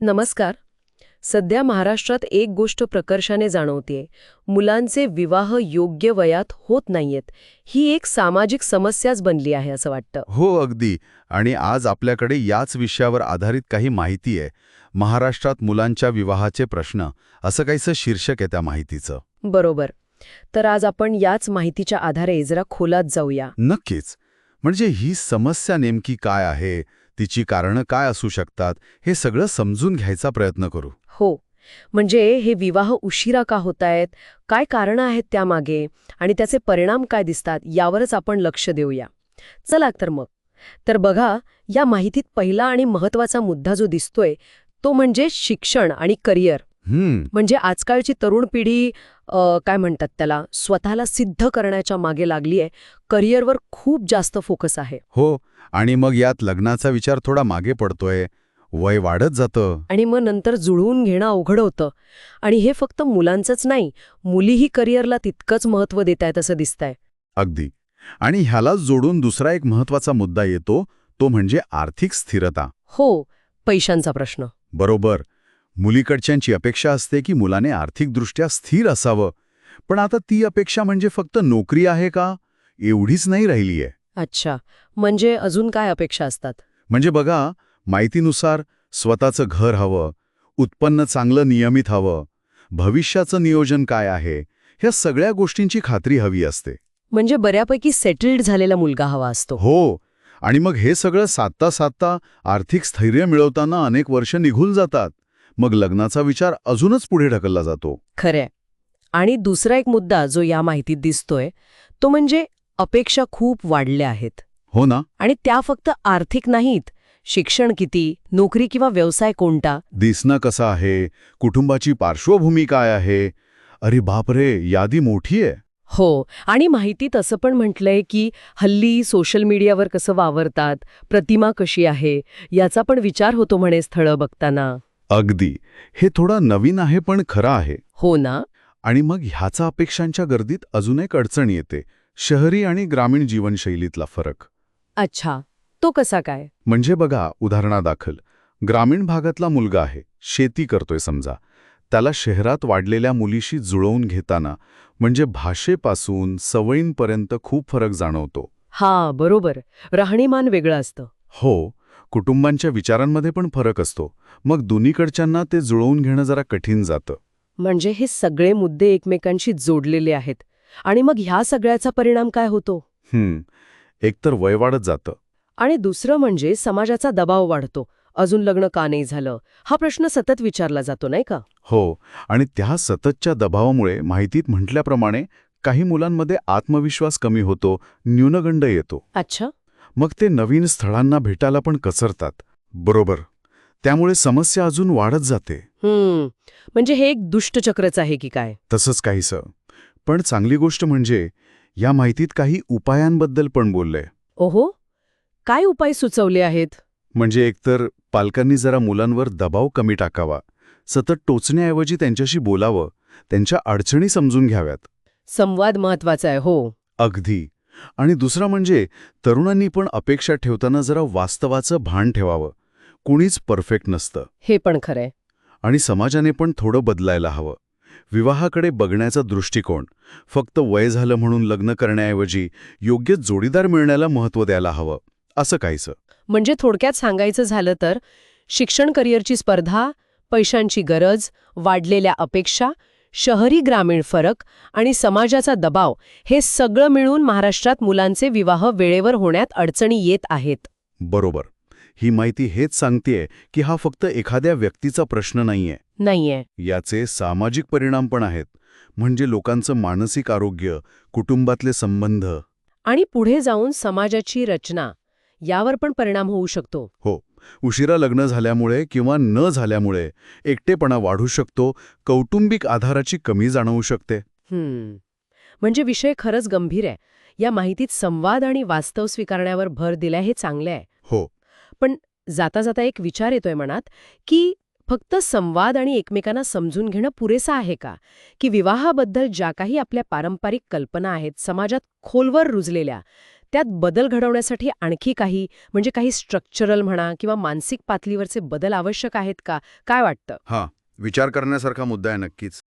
नमस्कार. सध्या महाराष्ट्रात एक गोष्ट प्रकर्षाने जाणवतेय. मुलांचे विवाह योग्य वयात होत नाहीयेत. ही एक सामाजिक समस्याच बनली आहे असं वाटतं. हो अगदी. आणि आज आपल्याकडे याच विषयावर आधारित काही माहिती आहे. महाराष्ट्रात मुलांच्या विवाहाचे प्रश्न असं काहीसं शीर्षक आहे त्या माहितीचं. बरोबर. तर आज आपण याच माहितीच्या आधारे जरा खोलात जाऊया. नक्कीच. म्हणजे ही समस्या नेमकी काय आहे? तिची कारणं काय असू शकतात हे सगळं समजून घ्यायचा प्रयत्न करू. हो. म्हणजे हे विवाह उशिरा का होत आहेत काय कारणं आहेत त्यामागे? आणि त्याचे परिणाम काय दिसतात? यावरच आपण लक्ष देऊया. चला तर मग. तर बघा या माहितीत पहिला आणि महत्त्वाचा मुद्दा जो दिसतोय तो म्हणजे शिक्षण आणि करिअर. हम्म. म्हणजे आजकालची तरुण पिढी काय म्हणतात त्याला? स्वतःला सिद्ध करण्याच्या मागे लागली आहे करिअरवर खूप जास्त फोकस आहे. हो आणि मग यात लग्नाचा विचार थोडा मागे पडतोय. वय वाढत जातं. आणि मग नंतर जुळवून घेणं अवघड होतं. आणि हे फक्त मुलांचंच नाही मुलीही करिअरला तितकंच महत्त्व देत आहेत असं दिसतंय. अगदी. आणि ह्यालाच जोडून दुसरा एक महत्त्वाचा मुद्दा येतो तो म्हणजे आर्थिक स्थिरता. हो पैशांचा प्रश्न. बरोबर. मुलीकडच्यांची अपेक्षा असते की मुलाने आर्थिकदृष्ट्या स्थिर असावं. पण आता ती अपेक्षा म्हणजे फक्त नोकरी आहे का? एवढीच नाही राहिली आहे अच्छा. म्हणजे अजून काय अपेक्षा असतात? म्हणजे बघा माहितीनुसार स्वतःचं घर हवं उत्पन्न चांगलं नियमित हवं भविष्याचं नियोजन काय आहे ह्या सगळ्या गोष्टींची खात्री हवी असते. म्हणजे बऱ्यापैकी सेटल्ड झालेला मुलगा हवा असतो. हो. आणि मग हे सगळं साधता साधता आर्थिक स्थैर्य मिळवताना अनेक वर्ष निघून जातात. मग लग्नाचा विचार अजूनच पुढे ढकलला जातो. खरंय. आणि दुसरा एक मुद्दा जो या माहितीत दिसतोय तो म्हणजे अपेक्षा खूप वाढल्या आहेत. हो ना? आणि त्या फक्त आर्थिक नाहीत. शिक्षण किती नोकरी किंवा व्यवसाय कोणता? दिसणं कसं आहे? कुटुंबाची पार्श्वभूमी काय आहे? अरे बापरे यादी मोठी आहे. हो आणि माहितीत असं पण म्हटलंय की हल्ली सोशल मीडियावर कसं वावरतात प्रतिमा कशी आहे याचा पण विचार होतो म्हणे स्थळं बघताना. अगदी. हे थोडा नवीन आहे पण खरं आहे. हो ना? आणि मग ह्याचा अपेक्षांच्या गर्दीत अजून एक अडचण येते. शहरी आणि ग्रामीण जीवनशैलीतला फरक. अच्छा. तो कसा काय? म्हणजे बघा उदाहरणादाखल. ग्रामीण भागातला मुलगा आहे. शेती करतोय समजा. त्याला शहरात वाढलेल्या मुलीशी जुळवून घेताना म्हणजे भाषेपासून सवयींपर्यंत खूप फरक जाणवतो. हा बरोबर. राहणीमान वेगळं असतं. हो. कुटुंबांच्या विचारांमध्ये पण फरक असतो. मग दोन्हीकडच्यांना ते जुळवून घेणं जरा कठीण जातं. म्हणजे हे सगळे मुद्दे एकमेकांशी जोडलेले आहेत. आणि मग ह्या सगळ्याचा परिणाम काय होतो? हम्म. एकतर वय वाढत जातं. आणि दुसरं म्हणजे समाजाचा दबाव वाढतो. अजून लग्न का नाही झालं? हा प्रश्न सतत विचारला जातो नाही का? हो. आणि त्या सततच्या दबावामुळे माहितीत म्हटल्याप्रमाणे काही मुलांमध्ये आत्मविश्वास कमी होतो न्यूनगंड येतो. अच्छा. मग ते नवीन स्थळांना भेटायला पण कचरतात. बरोबर. त्यामुळे समस्या अजून वाढत जाते. म्हणजे हे एक दुष्टचक्रच आहे की काय? तसंच काहीसं. पण चांगली गोष्ट म्हणजे या माहितीत काही उपायांबद्दल पण बोललंय. ओहो. काय उपाय सुचवले आहेत? म्हणजे एकतर पालकांनी जरा मुलांवर दबाव कमी टाकावा सतत टोचण्याऐवजी त्यांच्याशी बोलावं त्यांच्या अडचणी समजून घ्याव्यात. संवाद महत्त्वाचा आहे हो. अगदी. आणि दुसरा म्हणजे तरुणांनी पण अपेक्षा ठेवताना जरा वास्तवाचं भान ठेवावं. कुणीच परफेक्ट नसतं. हे पण खरंय आणि समाजाने पण थोडं बदलायला हवं. विवाहाकडे बघण्याचा दृष्टिकोन फक्त वय झालं म्हणून लग्न करण्याऐवजी योग्य जोडीदार मिळण्याला महत्त्व द्यायला हवं असं काहीसं. म्हणजे थोडक्यात सांगायचं झालं तर शिक्षण करिअरची स्पर्धा पैशांची गरज वाढलेल्या अपेक्षा शहरी ग्रामीण फरक आणि समाजाचा दबाव हे सगळं मिळून महाराष्ट्रात मुलांचे विवाह वेळेवर होण्यात अडचणी येत आहेत. बरोबर. ही माहिती हेच सांगतेय की हा फक्त एखाद्या व्यक्तीचा प्रश्न नाहीये. नाहीये. याचे सामाजिक परिणाम पण आहेत. म्हणजे लोकांचं मानसिक आरोग्य कुटुंबातले संबंध. आणि पुढे जाऊन समाजाची रचना यावर पण परिणाम होऊ शकतो. हो. उशिरा लग्न झाल्यामुळे किंवा न झाल्यामुळे एकटेपणा वाढू शकतो कौटुंबिक आधाराची कमी जाणवू शकते. हम्म. म्हणजे विषय खरंच गंभीर आहे. या माहितीत संवाद आणि वास्तव स्वीकारण्यावर भर दिलाय हे चांगले आहे. हो. जाता जाता एक विचार येतोय मनात की फक्त संवाद आणि एकमेकांना समजून घेणं पुरेसं आहे का? की विवाहाबद्दल ज्या काही आपल्या पारंपरिक कल्पना आहेत समाजात खोलवर रुजलेल्या त्यात बदल घडवण्यासाठी आणखी काही म्हणजे काही स्ट्रक्चरल म्हणा किंवा मानसिक पातळीवरचे बदल आवश्यक आहेत का? काय वाटतं? हा विचार करण्यासारखा मुद्दा आहे नक्कीच.